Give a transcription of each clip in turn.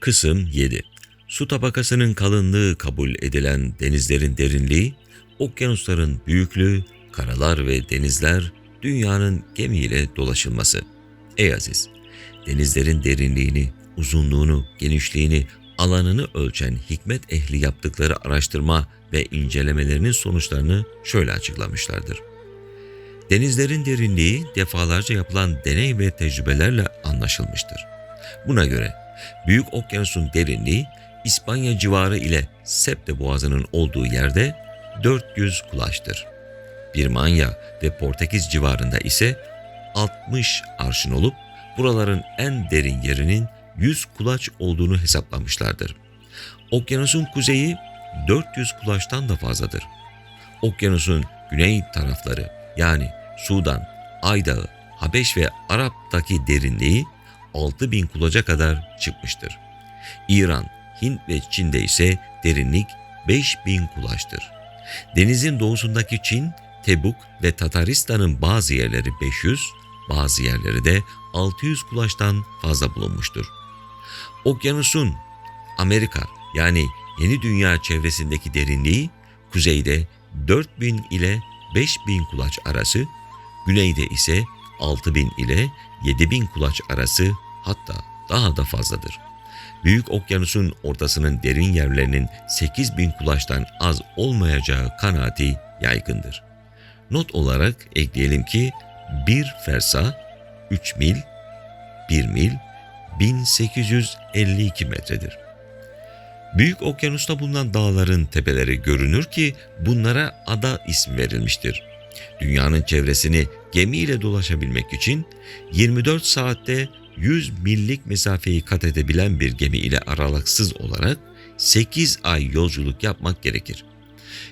Kısım 7 Su tabakasının kalınlığı kabul edilen denizlerin derinliği, okyanusların büyüklüğü, karalar ve denizler, dünyanın gemiyle dolaşılması. Ey Aziz! Denizlerin derinliğini, uzunluğunu, genişliğini, alanını ölçen hikmet ehli yaptıkları araştırma ve incelemelerinin sonuçlarını şöyle açıklamışlardır. Denizlerin derinliği defalarca yapılan deney ve tecrübelerle anlaşılmıştır. Buna göre Büyük Okyanus'un derinliği İspanya civarı ile Septe Boğazı'nın olduğu yerde 400 kulaştır. Birmanya ve Portekiz civarında ise 60 arşın olup buraların en derin yerinin 100 kulaç olduğunu hesaplamışlardır. Okyanusun kuzeyi 400 kulaçtan da fazladır. Okyanusun güney tarafları yani Sudan, Aydağı, Habeş ve Arap'taki derinliği 6000 kulaca kadar çıkmıştır. İran, Hint ve Çin'de ise derinlik 5000 kulaçtır. Denizin doğusundaki Çin, Tebuk ve Tataristan'ın bazı yerleri 500, bazı yerleri de 600 kulaştan fazla bulunmuştur. Okyanusun Amerika yani yeni dünya çevresindeki derinliği kuzeyde 4000 ile 5000 kulaç arası, güneyde ise 6000 ile 7000 kulaç arası hatta daha da fazladır. Büyük okyanusun ortasının derin yerlerinin 8000 kulaçtan az olmayacağı kanaati yaygındır. Not olarak ekleyelim ki bir fersa 3 mil, 1 mil 1852 metredir. Büyük okyanusta bulunan dağların tepeleri görünür ki bunlara ada ismi verilmiştir. Dünyanın çevresini gemiyle dolaşabilmek için 24 saatte 100 millik mesafeyi kat edebilen bir gemi ile aralıksız olarak 8 ay yolculuk yapmak gerekir.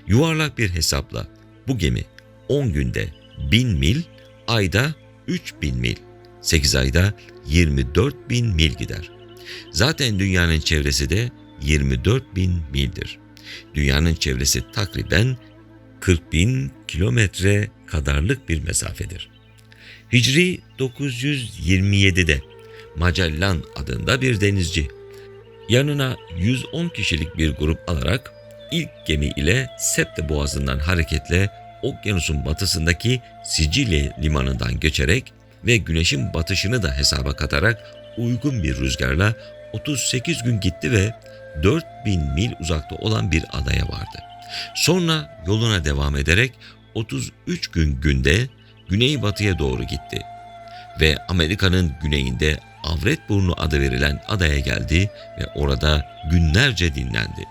Yuvarlak bir hesapla bu gemi 10 günde 1000 mil, ayda 3000 mil, 8 ayda 24 bin mil gider. Zaten dünyanın çevresi de 24 bin mildir. Dünyanın çevresi takriben 40 bin kilometre kadarlık bir mesafedir. Hicri 927'de Magellan adında bir denizci yanına 110 kişilik bir grup alarak ilk gemi ile Septe Boğazı'ndan hareketle okyanusun batısındaki Sicilya limanından geçerek ve güneşin batışını da hesaba katarak uygun bir rüzgarla 38 gün gitti ve 4000 mil uzakta olan bir adaya vardı. Sonra yoluna devam ederek 33 gün günde güneybatıya doğru gitti ve Amerika'nın güneyinde Avretburnu adı verilen adaya geldi ve orada günlerce dinlendi.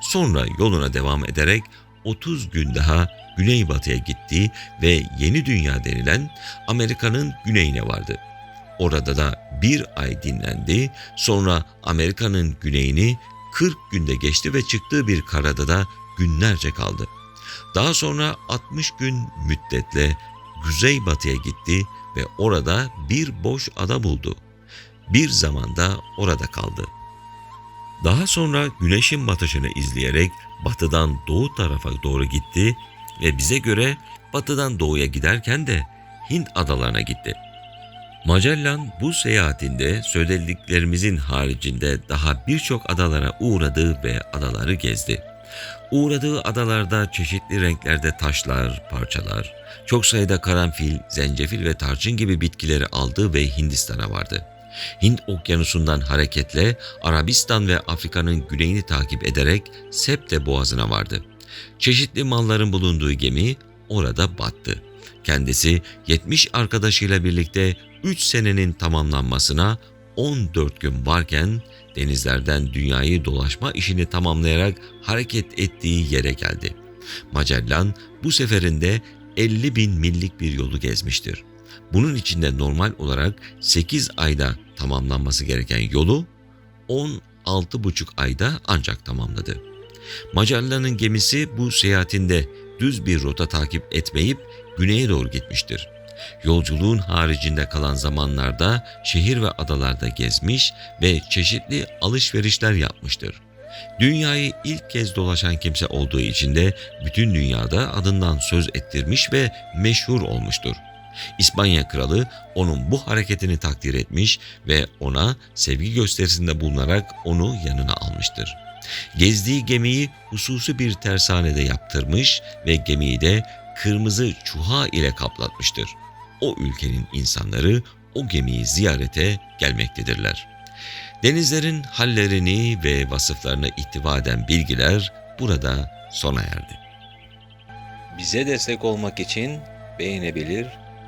Sonra yoluna devam ederek 30 gün daha güneybatıya gitti ve Yeni Dünya denilen Amerika'nın güneyine vardı. Orada da bir ay dinlendi, sonra Amerika'nın güneyini 40 günde geçti ve çıktığı bir karada da günlerce kaldı. Daha sonra 60 gün müddetle Güneybatıya gitti ve orada bir boş ada buldu. Bir zamanda orada kaldı. Daha sonra güneşin batışını izleyerek batıdan doğu tarafa doğru gitti ve bize göre batıdan doğuya giderken de Hint adalarına gitti. Magellan bu seyahatinde söylediklerimizin haricinde daha birçok adalara uğradı ve adaları gezdi. Uğradığı adalarda çeşitli renklerde taşlar, parçalar, çok sayıda karanfil, zencefil ve tarçın gibi bitkileri aldı ve Hindistan'a vardı. Hint okyanusundan hareketle Arabistan ve Afrika'nın güneyini takip ederek Septe boğazına vardı. Çeşitli malların bulunduğu gemi orada battı. Kendisi 70 arkadaşıyla birlikte 3 senenin tamamlanmasına 14 gün varken denizlerden dünyayı dolaşma işini tamamlayarak hareket ettiği yere geldi. Magellan bu seferinde 50 bin millik bir yolu gezmiştir. Bunun içinde normal olarak 8 ayda tamamlanması gereken yolu 16,5 ayda ancak tamamladı. Magellan'ın gemisi bu seyahatinde düz bir rota takip etmeyip güneye doğru gitmiştir. Yolculuğun haricinde kalan zamanlarda şehir ve adalarda gezmiş ve çeşitli alışverişler yapmıştır. Dünyayı ilk kez dolaşan kimse olduğu için de bütün dünyada adından söz ettirmiş ve meşhur olmuştur. İspanya kralı onun bu hareketini takdir etmiş ve ona sevgi gösterisinde bulunarak onu yanına almıştır. Gezdiği gemiyi hususi bir tersanede yaptırmış ve gemiyi de kırmızı çuha ile kaplatmıştır. O ülkenin insanları o gemiyi ziyarete gelmektedirler. Denizlerin hallerini ve vasıflarını ihtiva eden bilgiler burada sona erdi. Bize destek olmak için beğenebilir,